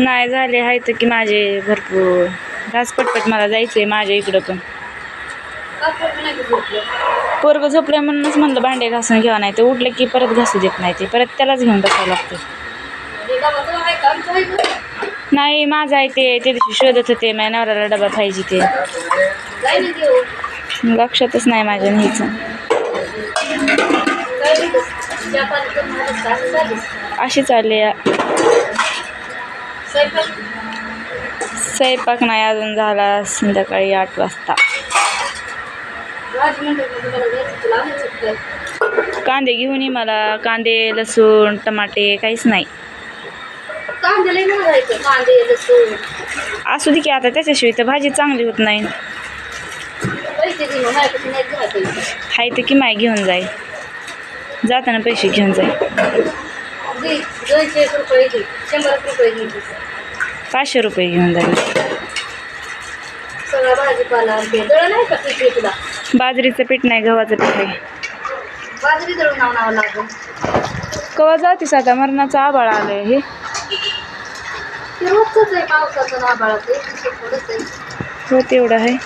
नाही झाले आहेत की माझे भरपूर. घास पटपट मला जायचंय माझ्या इकडं पण. पोरग झोपले म्हणूनच म्हणलं भांडे घासून घ्यावं नाही ते उठलं की परत घासू देत नाही ते. परत त्यालाच घेऊन बसावं लागतं. नाही माझं आहे ते. त्या दिवशी शोधत होते माझ्या नवऱ्याला डबा पाहिजे ते. लक्षातच नाही माझ्या न्यायचं अशी चालली स्वयंपाक नाही अजून झाला संध्याकाळी आठ वाजता. कांदे घेऊन ये मला कांदे लसूण टमाटे काहीच नाही. असू दे की आता त्याच्याशिवाय तर भाजी चांगली होत नाही. हाय ते की माय घेऊन जाईल जाताना पैसे घेऊन जाईल दोनशे रुपये दे शंभर रुपये दे पाचशे रुपये घेऊन जाईल सगळा भाजीपाला आणि ते दळण आहे का पिठे तुला बाजरीचं पीठ नाही गव्हाचं पीठ आहे. बाजरी दळून आणावं लागेल. कवा जातीस आता मरणाचं आबाळ आलंय हे. ते रोजच आहे पावसाचं नाबाळाचं थोडंच आहे. हो तेवढं आहे.